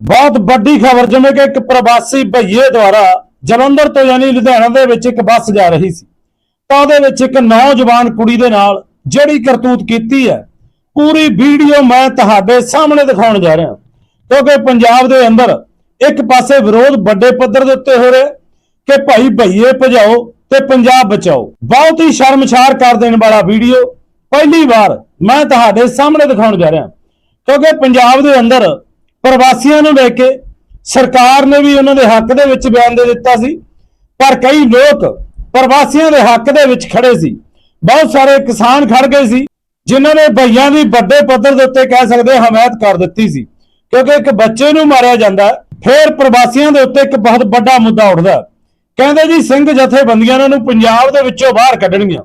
ਬਹੁਤ ਵੱਡੀ ਖਬਰ, ਜਿਵੇਂ ਕਿ ਇੱਕ ਪ੍ਰਵਾਸੀ ਭਈਏ ਦੁਆਰਾ ਜਲੰਧਰ ਤੋਂ ਯਾਨੀ ਲੁਧਿਆਣਾ ਦੇ ਵਿੱਚ ਇੱਕ ਬੱਸ ਜਾ ਰਹੀ ਸੀ। ਤਾਂ ਉਹਦੇ ਵਿੱਚ ਇੱਕ ਨੌਜਵਾਨ ਕੁੜੀ ਦੇ ਨਾਲ ਜਿਹੜੀ ਕਰਤੂਤ ਕੀਤੀ ਹੈ, ਪੂਰੀ ਵੀਡੀਓ ਮੈਂ ਤੁਹਾਡੇ ਸਾਹਮਣੇ ਦਿਖਾਉਣ ਜਾ ਰਿਹਾ। ਕਿਉਂਕਿ ਪੰਜਾਬ ਦੇ ਅੰਦਰ ਇੱਕ ਪਾਸੇ ਵਿਰੋਧ ਵੱਡੇ ਪੱਧਰ ਦੇ ਉੱਤੇ ਹੋ ਰਿਹਾ ਕਿ ਭਾਈ ਭਈਏ ਭਜਾਓ ਤੇ ਪੰਜਾਬ ਬਚਾਓ। ਬਹੁਤ ਹੀ ਸ਼ਰਮਸ਼ਾਰ ਕਰ ਦੇਣ ਵਾਲਾ ਵੀਡੀਓ। ਪਹਿਲੀ ਵਾਰ ਮੈਂ ਤੁਹਾਡੇ ਸਾਹਮਣੇ ਦਿਖਾਉਣ ਜਾ ਰਿਹਾ। ਕਿਉਂਕਿ ਪੰਜਾਬ ਦੇ ਅੰਦਰ ਪ੍ਰਵਾਸੀਆਂ ਨੂੰ ਲੈ ਕੇ ਸਰਕਾਰ ਨੇ ਵੀ ਉਹਨਾਂ ਦੇ ਹੱਕ ਦੇ ਵਿੱਚ ਬਿਆਨ ਦੇ ਦਿੱਤਾ ਸੀ ਪਰ ਕਈ ਲੋਕ ਪ੍ਰਵਾਸੀਆਂ ਦੇ ਹੱਕ ਦੇ ਵਿੱਚ ਖੜੇ ਸੀ। ਬਹੁਤ ਸਾਰੇ ਕਿਸਾਨ ਖੜ ਗਏ ਸੀ ਜਿਨ੍ਹਾਂ ਨੇ ਭਈਆਂ ਦੀ ਵੱਡੇ ਪੱਧਰ ਦੇ ਉੱਤੇ ਕਹਿ ਸਕਦੇ ਹਮਾਇਤ ਕਰ ਦਿੱਤੀ ਸੀ ਕਿਉਂਕਿ ਇੱਕ ਬੱਚੇ ਨੂੰ ਮਾਰਿਆ ਜਾਂਦਾ ਹੈ, ਫਿਰ ਪ੍ਰਵਾਸੀਆਂ ਦੇ ਉੱਤੇ ਇੱਕ ਬਹੁਤ ਵੱਡਾ ਮੁੱਦਾ ਉੱਠਦਾ ਕਹਿੰਦੇ ਜੀ ਸਿੰਘ ਜਥੇਬੰਦੀਆਂ ਇਹਨਾਂ ਨੂੰ ਪੰਜਾਬ ਦੇ ਵਿੱਚੋਂ ਬਾਹਰ ਕੱਢਣਗੀਆਂ।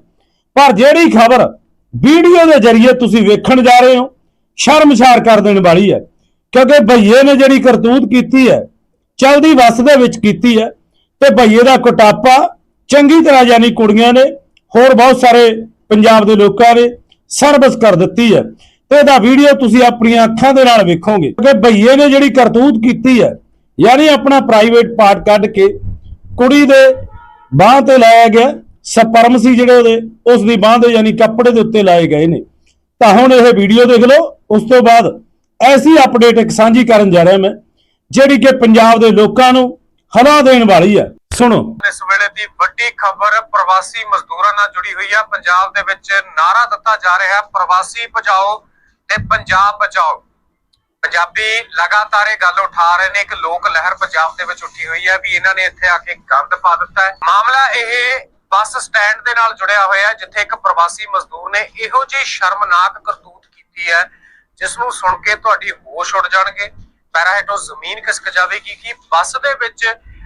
ਪਰ ਜਿਹੜੀ ਖਬਰ ਵੀਡੀਓ ਦੇ ਜ਼ਰੀਏ ਤੁਸੀਂ ਵੇਖਣ ਜਾ ਰਹੇ ਹੋ ਸ਼ਰਮਸ਼ਾਰ ਕਰ ਦੇਣ ਵਾਲੀ ਹੈ। ਕਿਉਂਕਿ ਭਈਏ ਨੇ ਜਿਹੜੀ ਕਰਤੂਤ ਕੀਤੀ ਹੈ, ਚਲਦੀ ਬੱਸ ਦੇ ਵਿੱਚ ਕੀਤੀ ਹੈ ਤੇ ਭਈਏ ਦਾ ਕੋਟਾਪਾ ਚੰਗੀ ਤਰ੍ਹਾਂ ਯਾਨੀ ਕੁੜੀਆਂ ਨੇ, ਹੋਰ ਬਹੁਤ ਸਾਰੇ ਪੰਜਾਬ ਦੇ ਲੋਕਾਂ ਨੇ ਸਰਵਿਸ ਕਰ ਦਿੱਤੀ ਹੈ ਤੇ ਇਹਦਾ ਵੀਡੀਓ ਤੁਸੀਂ ਆਪਣੀਆਂ ਅੱਖਾਂ ਦੇ ਨਾਲ ਵੇਖੋਗੇ। ਕਿ ਭਈਏ ਨੇ ਜਿਹੜੀ ਕਰਤੂਤ ਕੀਤੀ ਹੈ, ਯਾਨੀ ਆਪਣਾ ਪ੍ਰਾਈਵੇਟ ਪਾਰਟ ਕੱਢ ਕੇ ਕੁੜੀ ਦੇ ਬਾਹ ਤੇ ਲਾਇਆ ਗਿਆ, ਸਪਰਮ ਸੀ ਜਿਹੜੇ ਉਹਦੇ, ਉਸ ਦੀ ਬਾਹ ਦੇ ਯਾਨੀ ਕੱਪੜੇ ਦੇ ਉੱਤੇ ਲਾਏ ਗਏ ਨੇ। ਤਾਂ ਹੁਣ ਇਹ ਵੀਡੀਓ ਦੇਖ ਲਓ, ਉਸ ਤੋਂ ਬਾਅਦ ਐਸੀ ਅਪਡੇਟ ਇੱਕ ਸਾਂਝੀ ਕਰਨ ਜਾ ਰਿਹਾ ਮੈਂ, ਜਿਹੜੀ ਕਿ ਪੰਜਾਬ ਦੇ ਲੋਕਾਂ ਨੂੰ ਹਲਾ ਦੇਣ ਵਾਲੀ ਹੈ। ਸੁਣੋ। ਇਸ ਵੇਲੇ ਦੀ ਵੱਡੀ ਖਬਰ ਪ੍ਰਵਾਸੀ ਮਜ਼ਦੂਰਾਂ ਨਾਲ ਜੁੜੀ ਹੋਈ ਹੈ ਪੰਜਾਬ ਦੇ ਵਿੱਚ ਨਾਰਾ ਦਿੱਤਾ ਜਾ ਰਿਹਾ ਹੈ, ਪ੍ਰਵਾਸੀ ਬਚਾਓ ਤੇ ਪੰਜਾਬ ਬਚਾਓ। ਪੰਜਾਬੀ ਲਗਾਤਾਰ ਇਹ ਗੱਲ ਉਠਾ ਰਹੇ ਨੇ ਕਿ ਲੋਕ ਲਹਿਰ ਪੰਜਾਬ ਦੇ ਵਿੱਚ ਉੱਠੀ ਹੋਈ ਹੈ ਵੀ ਇਹਨਾਂ ਨੇ ਇੱਥੇ ਆ ਕੇ ਗੰਦ ਪਾ ਦਿੱਤਾ ਹੈ। ਮਾਮਲਾ ਇਹ ਬੱਸ ਸਟੈਂਡ ਦੇ ਨਾਲ ਜੁੜਿਆ ਹੋਇਆ ਹੈ, ਜਿੱਥੇ ਇੱਕ ਪ੍ਰਵਾਸੀ ਮਜ਼ਦੂਰ ਨੇ ਇਹੋ ਜਿਹੀ ਸ਼ਰਮਨਾਕ ਕਰਤੂਤ ਕੀਤੀ ਹੈ ਜਿਸ ਨੂੰ ਸੁਣ ਕੇ ਤੁਹਾਡੀ ਹੋਸ਼ ਉੱਡ ਜਾਣਗੇ। ਪੈਰਾਂ ਹੇਠੋਂ ਜ਼ਮੀਨ ਖਿਸਕ ਜਾਵੇਗੀ ਕਿ ਬੱਸ ਦੇ ਵਿੱਚ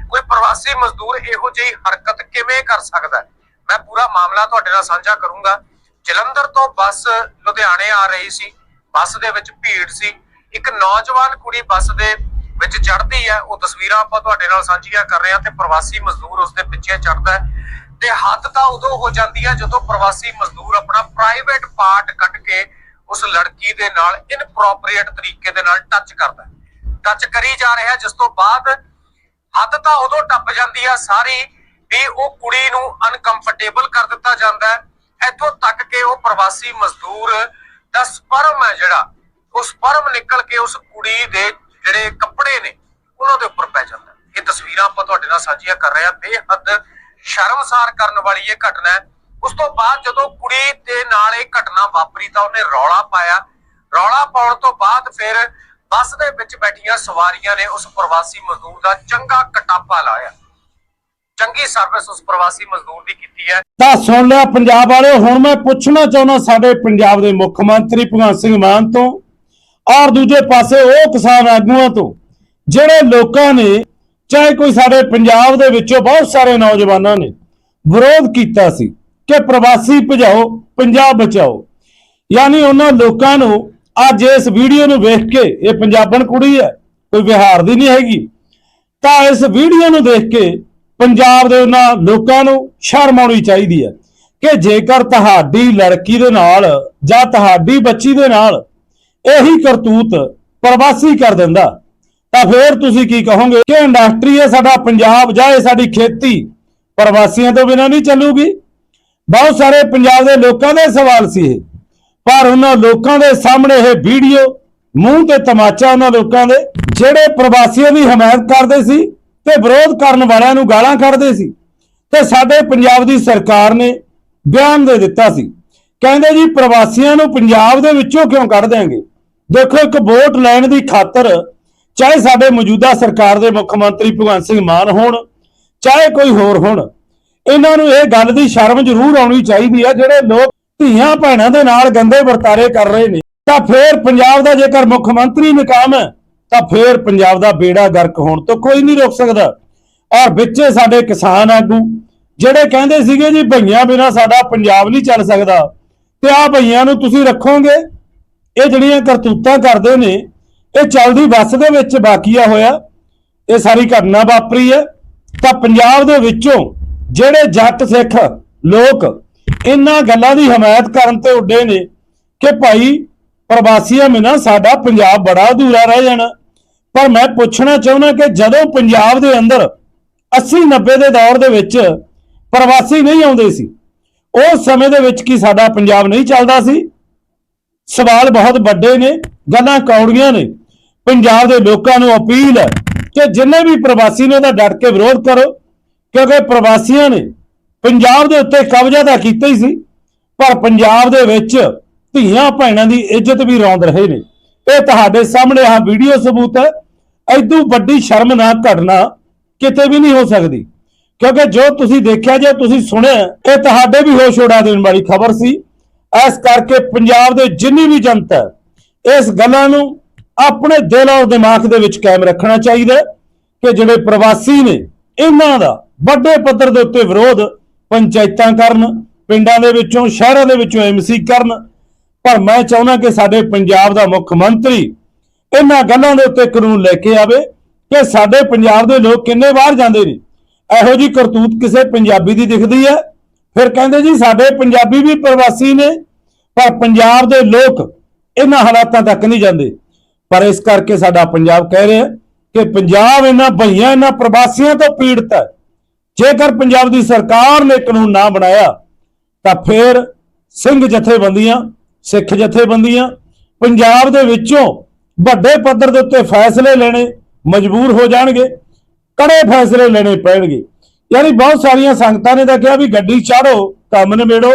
ਕੋਈ ਪ੍ਰਵਾਸੀ ਮਜ਼ਦੂਰ ਇਹੋ ਜਿਹੀ ਹਰਕਤ ਕਿਵੇਂ ਕਰ ਸਕਦਾ ਹੈ? ਮੈਂ ਪੂਰਾ ਮਾਮਲਾ ਤੁਹਾਡੇ ਨਾਲ ਸਾਂਝਾ ਕਰੂੰਗਾ। ਜਲੰਧਰ ਤੋਂ ਬੱਸ ਲੁਧਿਆਣੇ ਆ ਰਹੀ ਸੀ। ਬੱਸ ਦੇ ਵਿੱਚ ਭੀੜ ਸੀ। ਇੱਕ ਨੌਜਵਾਨ ਕੁੜੀ ਬੱਸ ਦੇ ਵਿੱਚ ਚੜ੍ਹਦੀ ਹੈ। ਉਹ ਤਸਵੀਰਾਂ ਆਪਾਂ ਤੁਹਾਡੇ ਨਾਲ ਸਾਂਝੀਆਂ ਕਰ ਰਹੇ ਹਾਂ ਤੇ ਪ੍ਰਵਾਸੀ ਮਜ਼ਦੂਰ ਉਸ ਦੇ ਪਿੱਛੇ ਚੜ੍ਹਦਾ ਹੈ ਤੇ ਹੱਦ ਤਾਂ ਉਦੋਂ ਹੋ ਜਾਂਦੀ ਹੈ ਜਦੋਂ ਪ੍ਰਵਾਸੀ ਮਜ਼ਦੂਰ ਆਪਣਾ ਪ੍ਰਾਈਵੇਟ ਪਾਰਟ ਕੱਢ ਕੇ ਉਸ ਲੜਕੀ ਦੇ ਨਾਲ ਇਨਪ੍ਰੋਪਰੀਏਟ ਤਰੀਕੇ ਦੇ ਨਾਲ ਟੱਚ ਕਰਦਾ ਟੱਚ ਕਰੀ ਜਾ ਰਿਹਾ ਜਿਸ ਤੋਂ ਬਾਅਦ ਹੱਦ ਤਾਂ ਉਦੋਂ ਟੱਪ ਜਾਂਦੀ ਆ ਸਾਰੀ ਵੀ ਉਹ ਕੁੜੀ ਨੂੰ ਅਨਕੰਫਰਟੇਬਲ ਕਰ ਦਿੱਤਾ ਜਾਂਦਾ ਹੈ। ਇੱਥੋਂ ਤੱਕ ਕਿ ਉਹ ਪ੍ਰਵਾਸੀ ਮਜ਼ਦੂਰ ਦਾ ਸਪਰਮ ਹੈ ਜਿਹੜਾ, ਉਹ ਸਪਰਮ ਨਿਕਲ ਕੇ ਉਸ ਕੁੜੀ ਦੇ ਜਿਹੜੇ ਕੱਪੜੇ ਨੇ, ਉਹਨਾਂ ਦੇ ਉੱਪਰ ਪੈ ਜਾਂਦਾ ਇਹ ਤਸਵੀਰਾਂ ਆਪਾਂ ਤੁਹਾਡੇ ਨਾਲ ਸਾਂਝੀਆਂ ਕਰ ਰਹੇ ਹਾਂ। ਬੇਹੱਦ ਸ਼ਰਮਸਾਰ ਕਰਨ ਵਾਲੀ ਇਹ ਘਟਨਾ ਹੈ। ਉਸ ਤੋਂ ਬਾਅਦ ਜਦੋਂ ਕੁੜੀ ਦੇ ਨਾਲ ਇਹ ਘਟਨਾ ਵਾਪਰੀ ਤਾਂ ਉਹਨੇ ਰੌਲਾ ਪਾਇਆ। ਰੌਲਾ ਪਾਉਣ ਤੋਂ ਬਾਅਦ ਫਿਰ ਬੱਸ ਦੇ ਵਿੱਚ ਬੈਠੀਆਂ ਸਵਾਰੀਆਂ ਨੇ ਉਸ ਪ੍ਰਵਾਸੀ ਮਜ਼ਦੂਰ ਦਾ ਚੰਗਾ ਕਟਾਪਾ ਲਾਇਆ। ਚੰਗੀ ਸਰਵਿਸ ਉਸ ਪ੍ਰਵਾਸੀ ਮਜ਼ਦੂਰ ਦੀ ਕੀਤੀ ਹੈ। ਤਾਂ ਸੁਣ ਲਿਆ ਪੰਜਾਬ ਵਾਲੇ ਹੁਣ ਮੈਂ ਪੁੱਛਣਾ ਚਾਹੁੰਦਾ ਸਾਡੇ ਪੰਜਾਬ ਦੇ ਮੁੱਖ ਮੰਤਰੀ ਭਗਵੰਤ ਸਿੰਘ ਮਾਨ ਤੋਂ ਔਰ ਦੂਜੇ ਪਾਸੇ ਉਹ ਕਿਸਾਨ ਆਗੂਆਂ ਤੋਂ, ਜਿਹੜੇ ਲੋਕਾਂ ਨੇ, ਚਾਹੇ ਕੋਈ ਸਾਡੇ ਪੰਜਾਬ ਦੇ ਵਿੱਚੋਂ ਬਹੁਤ ਸਾਰੇ ਨੌਜਵਾਨਾਂ ਨੇ ਵਿਰੋਧ ਕੀਤਾ ਸੀ। ਕਿ ਪ੍ਰਵਾਸੀ ਭਜਾਓ, ਪੰਜਾਬ ਬਚਾਓ। ਯਾਨੀ ਉਹਨਾਂ ਲੋਕਾਂ ਨੂੰ ਅੱਜ ਇਸ ਵੀਡੀਓ ਨੂੰ ਵੇਖ ਕੇ, ਇਹ ਪੰਜਾਬਣ ਕੁੜੀ ਹੈ, ਕੋਈ ਵਿਹਾਰ ਦੀ ਨਹੀਂ ਹੈਗੀ। ਤਾਂ ਇਸ ਵੀਡੀਓ ਨੂੰ ਦੇਖ ਕੇ ਪੰਜਾਬ ਦੇ ਉਹਨਾਂ ਲੋਕਾਂ ਨੂੰ ਸ਼ਰਮ ਆਉਣੀ ਚਾਹੀਦੀ ਹੈ ਕਿ ਜੇਕਰ ਤੁਹਾਡੀ ਲੜਕੀ ਦੇ ਨਾਲ ਜਾਂ ਤੁਹਾਡੀ ਬੱਚੀ ਦੇ ਨਾਲ ਇਹੀ ਕਰਤੂਤ ਪ੍ਰਵਾਸੀ ਕਰ ਦਿੰਦਾ, ਤਾਂ ਫੇਰ ਤੁਸੀਂ ਕੀ ਕਹੋਗੇ ਕਿ ਇੰਡਸਟਰੀ ਹੈ ਸਾਡਾ ਪੰਜਾਬ ਜਾਂ ਇਹ ਸਾਡੀ ਖੇਤੀ ਪ੍ਰਵਾਸੀਆਂ ਤੋਂ ਬਿਨਾਂ ਨਹੀਂ ਚੱਲੂਗੀ? ਬਹੁਤ ਸਾਰੇ ਪੰਜਾਬ ਦੇ ਲੋਕਾਂ ਦੇ ਸਵਾਲ ਸੀ ਇਹ। ਪਰ ਉਹਨਾਂ ਲੋਕਾਂ ਦੇ ਸਾਹਮਣੇ ਇਹ ਵੀਡੀਓ, ਮੂੰਹ ਤੇ ਤਮਾਚਾ ਉਹਨਾਂ ਲੋਕਾਂ ਦੇ, ਜਿਹੜੇ ਪ੍ਰਵਾਸੀਆਂ ਦੀ ਹਮਾਇਤ ਕਰਦੇ ਸੀ ਤੇ ਵਿਰੋਧ ਕਰਨ ਵਾਲਿਆਂ ਨੂੰ ਗਾਲਾਂ ਕੱਢਦੇ ਸੀ। ਤੇ ਸਾਡੇ ਪੰਜਾਬ ਦੀ ਸਰਕਾਰ ਨੇ ਬਿਆਨ ਦੇ ਦਿੱਤਾ ਸੀ। ਕਹਿੰਦੇ ਜੀ, ਪ੍ਰਵਾਸੀਆਂ ਨੂੰ ਪੰਜਾਬ ਦੇ ਵਿੱਚੋਂ ਕਿਉਂ ਕੱਢ ਦੇਾਂਗੇ ਦੇਖੋ, ਇੱਕ ਵੋਟ ਲੈਣ ਦੀ ਖਾਤਰ ਚਾਹੇ ਸਾਡੇ ਮੌਜੂਦਾ ਸਰਕਾਰ ਦੇ ਮੁੱਖ ਮੰਤਰੀ ਭਗਵੰਤ ਸਿੰਘ ਮਾਨ ਹੋਣ, ਚਾਹੇ ਕੋਈ ਹੋਰ ਹੋਣ ਇਹਨਾਂ ਨੂੰ ਇਹ ਗੱਲ ਦੀ ਸ਼ਰਮ ਜ਼ਰੂਰ ਆਉਣੀ ਚਾਹੀਦੀ ਹੈ ਜਿਹੜੇ ਲੋਕ ਧੀਆਂ ਭੈਣਾਂ ਦੇ ਨਾਲ ਗੰਦੇ ਵਰਤਾਰੇ ਕਰ ਰਹੇ ਨੇ। ਤਾਂ ਫੇਰ ਪੰਜਾਬ ਦਾ ਜੇਕਰ ਮੁੱਖ ਮੰਤਰੀ ਨਕਾਮ ਹੈ, ਤਾਂ ਫੇਰ ਪੰਜਾਬ ਦਾ ਬੇੜਾ ਗਰਕ ਹੋਣ ਤੋਂ ਕੋਈ ਨਹੀਂ ਰੋਕ ਸਕਦਾ। ਔਰ ਵਿੱਚੇ ਸਾਡੇ ਕਿਸਾਨ ਆਗੂ, ਜਿਹੜੇ ਕਹਿੰਦੇ ਸੀਗੇ ਜੀ, ਭਈਆਂ ਬਿਨਾ ਸਾਡਾ ਪੰਜਾਬ ਨਹੀਂ ਚੱਲ ਸਕਦਾ। ਤੇ ਆ ਭਈਆਂ ਨੂੰ ਤੁਸੀਂ ਰੱਖੋਗੇ? ਇਹ ਜਿਹੜੀਆਂ ਕਰਤੂਤਾਂ ਕਰਦੇ ਨੇ, ਇਹ ਚੱਲਦੀ ਬੱਸ ਦੇ ਵਿੱਚ ਬਾਕੀਆ ਹੋਇਆ। ਇਹ ਸਾਰੀ ਘਟਨਾ ਵਾਪਰੀ ਹੈ। ਤਾਂ ਪੰਜਾਬ ਦੇ ਵਿੱਚੋਂ ਜਿਹੜੇ ਜੱਟ ਸਿੱਖ ਲੋਕ ਇਹਨਾਂ ਗੱਲਾਂ ਦੀ ਹਮਾਇਤ ਕਰਨ ਤੇ ਉੱਡੇ ਨੇ ਕਿ ਭਾਈ ਪ੍ਰਵਾਸੀਆਂ ਬਿਨਾਂ ਸਾਡਾ ਪੰਜਾਬ ਬੜਾ ਅਧੂਰਾ ਰਹਿ ਜਾਣਾ। ਪਰ ਮੈਂ ਪੁੱਛਣਾ ਚਾਹੁੰਦਾ ਕਿ ਜਦੋਂ ਪੰਜਾਬ ਦੇ ਅੰਦਰ 80 90 ਦੇ ਦੌਰ ਦੇ ਵਿੱਚ ਪ੍ਰਵਾਸੀ ਨਹੀਂ ਆਉਂਦੇ ਸੀ, ਉਸ ਸਮੇਂ ਦੇ ਵਿੱਚ ਕੀ ਸਾਡਾ ਪੰਜਾਬ ਨਹੀਂ ਚੱਲਦਾ ਸੀ? ਸਵਾਲ ਬਹੁਤ ਵੱਡੇ ਨੇ, ਗੱਲਾਂ ਕੌੜੀਆਂ ਨੇ। ਪੰਜਾਬ ਦੇ ਲੋਕਾਂ ਨੂੰ ਅਪੀਲ ਹੈ ਕਿ ਜਿੰਨੇ ਵੀ ਪ੍ਰਵਾਸੀ ਨੇ ਉਹਦਾ ਡਟ ਕੇ ਵਿਰੋਧ ਕਰੋ। ਕਿਉਂਕਿ ਪ੍ਰਵਾਸੀਆਂ ਨੇ ਪੰਜਾਬ ਦੇ ਉੱਤੇ ਕਬਜ਼ਾ ਤਾਂ ਕੀਤਾ ਹੀ ਸੀ, ਪਰ ਪੰਜਾਬ ਦੇ ਵਿੱਚ ਧੀਆਂ ਭੈਣਾਂ ਦੀ ਇੱਜ਼ਤ ਵੀ ਰੌਂਦ ਰਹੇ ਨੇ। ਇਹ ਤੁਹਾਡੇ ਸਾਹਮਣੇ ਆ ਵੀਡੀਓ ਸਬੂਤ ਹੈ। ਐਦੂ ਵੱਡੀ ਸ਼ਰਮਨਾਕ ਘਟਨਾ ਕਿਤੇ ਵੀ ਨਹੀਂ ਹੋ ਸਕਦੀ। ਕਿਉਂਕਿ ਜੋ ਤੁਸੀਂ ਦੇਖਿਆ, ਜੇ ਤੁਸੀਂ ਸੁਣਿਆ, ਇਹ ਤੁਹਾਡੇ ਵੀ ਹੋਸ਼ ਉਡਾ ਦੇਣ ਵਾਲੀ ਖਬਰ ਸੀ। ਇਸ ਕਰਕੇ ਪੰਜਾਬ ਦੇ ਜਿੰਨੀ ਵੀ ਜਨਤਾ ਇਸ ਗੱਲਾਂ ਨੂੰ ਆਪਣੇ ਦਿਲ ਔਰ ਦਿਮਾਗ ਦੇ ਵਿੱਚ ਕਾਇਮ ਰੱਖਣਾ ਚਾਹੀਦਾ ਕਿ ਜਿਹੜੇ ਪ੍ਰਵਾਸੀ ਨੇ, ਇਹਨਾਂ ਦਾ ਵੱਡੇ ਪੱਧਰ ਦੇ ਉੱਤੇ ਵਿਰੋਧ ਪੰਚਾਇਤਾਂ ਕਰਨ, ਪਿੰਡਾਂ ਦੇ ਵਿੱਚੋਂ, ਸ਼ਹਿਰਾਂ ਦੇ ਵਿੱਚੋਂ ਐਮਸੀ ਕਰਨ। ਪਰ ਮੈਂ ਚਾਹੁੰਦਾ ਕਿ ਸਾਡੇ ਪੰਜਾਬ ਦਾ ਮੁੱਖ ਮੰਤਰੀ ਇਹਨਾਂ ਗੱਲਾਂ ਦੇ ਉੱਤੇ ਕਾਨੂੰਨ ਲੈ ਕੇ ਆਵੇ ਕਿ ਸਾਡੇ ਪੰਜਾਬ ਦੇ ਲੋਕ ਕਿੰਨੇ ਬਾਹਰ ਜਾਂਦੇ ਨੇ। ਇਹੋ ਜੀ ਕਰਤੂਤ ਕਿਸੇ ਪੰਜਾਬੀ ਦੀ ਦਿਖਦੀ ਹੈ। ਫਿਰ ਕਹਿੰਦੇ ਜੀ, ਸਾਡੇ ਪੰਜਾਬੀ ਵੀ ਪ੍ਰਵਾਸੀ ਨੇ, ਪਰ ਪੰਜਾਬ ਦੇ ਲੋਕ ਇਹਨਾਂ ਹਾਲਾਤਾਂ ਤੱਕ ਨਹੀਂ ਜਾਂਦੇ। ਪਰ ਇਸ ਕਰਕੇ ਸਾਡਾ ਪੰਜਾਬ ਕਹਿ ਰਿਹਾ ਕਿ ਪੰਜਾਬ ਇਹਨਾਂ ਭਈਆਂ ਇਹਨਾਂ ਪ੍ਰਵਾਸੀਆਂ ਤੋਂ ਪੀੜਤ ਹੈ। ਜੇਕਰ ਪੰਜਾਬ ਦੀ ਸਰਕਾਰ ਨੇ ਕਾਨੂੰਨ ਨਾ ਬਣਾਇਆ, ਤਾਂ ਫਿਰ ਸਿੰਘ ਜਥੇਬੰਦੀਆਂ, ਸਿੱਖ ਜਥੇਬੰਦੀਆਂ ਪੰਜਾਬ ਦੇ ਵਿੱਚੋਂ ਵੱਡੇ ਪੱਧਰ ਦੇ ਉੱਤੇ ਫੈਸਲੇ ਲੈਣੇ ਮਜਬੂਰ ਹੋ ਜਾਣਗੇ, ਕੜੇ ਫੈਸਲੇ ਲੈਣੇ ਪੈਣਗੇ। ਯਾਨੀ ਬਹੁਤ ਸਾਰੀਆਂ ਸੰਗਤਾਂ ਨੇ ਤਾਂ ਕਿਹਾ ਵੀ ਗੱਡੀ ਚਾੜੋ, ਕੰਮ ਨਿਬੇੜੋ,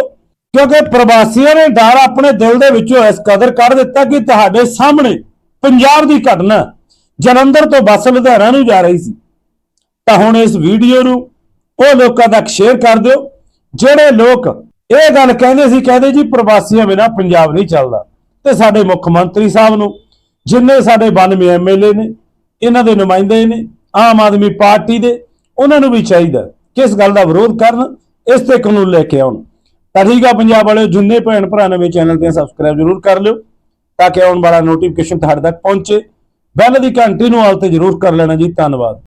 ਕਿਉਂਕਿ ਪ੍ਰਵਾਸੀਆਂ ਨੇ ਡਰ ਆਪਣੇ ਦਿਲ ਦੇ ਵਿੱਚੋਂ ਇਸ ਕਦਰ ਕੱਢ ਦਿੱਤਾ ਕਿ ਤੁਹਾਡੇ ਸਾਹਮਣੇ ਪੰਜਾਬ ਦੀ ਘਟਨਾ ਜਲੰਧਰ ਤੋਂ ਬੱਸ ਲੁਧਿਆਣਾ ਨੂੰ ਜਾ ਰਹੀ ਸੀ। ਤਾਂ ਹੁਣ ਇਸ ਵੀਡੀਓ ਨੂੰ ਉਹ ਲੋਕਾਂ ਤੱਕ ਸ਼ੇਅਰ ਕਰ ਦਿਓ। ਜਿਹੜੇ ਲੋਕ ਇਹ ਗੱਲ ਕਹਿੰਦੇ ਸੀ, ਕਹਿੰਦੇ ਜੀ ਪ੍ਰਵਾਸੀਆਂ ਬਿਨਾਂ ਪੰਜਾਬ ਨਹੀਂ ਚੱਲਦਾ। ਤੇ ਸਾਡੇ ਮੁੱਖ ਮੰਤਰੀ ਸਾਹਿਬ ਨੂੰ, ਜਿੰਨੇ ਸਾਡੇ 92 ਐਮਐਲਏ ਨੇ, ਇਹਨਾਂ ਦੇ ਨੁਮਾਇੰਦੇ ਨੇ, ਆਮ ਆਦਮੀ ਪਾਰਟੀ ਦੇ, ਉਹਨਾਂ ਨੂੰ ਵੀ ਚਾਹੀਦਾ ਕਿ ਇਸ ਗੱਲ ਦਾ ਵਿਰੋਧ ਕਰਨ, ਇਸ ਤੇ ਕਾਨੂੰਨ ਲੈ ਕੇ ਆਉਣ। ਤਾਂ ਠੀਕ ਆ ਪੰਜਾਬ ਵਾਲਿਓ, ਜਿੰਨੇ ਭੈਣ ਭਰਾ ਨੇ ਨਵੇਂ ਚੈਨਲ ਤੇ ਸਬਸਕ੍ਰਾਈਬ ਜ਼ਰੂਰ ਕਰ ਲਿਓ, ਤਾਂ ਕਿ ਆਉਣ ਵਾਲਾ ਨੋਟੀਫਿਕੇਸ਼ਨ ਤੁਹਾਡੇ ਤੱਕ ਪਹੁੰਚੇ। ਬੈਲ ਦੀ ਘੰਟੀ ਨੂੰ ਆਲ ਤੇ ਜ਼ਰੂਰ ਕਰ ਲੈਣਾ ਜੀ, ਧੰਨਵਾਦ।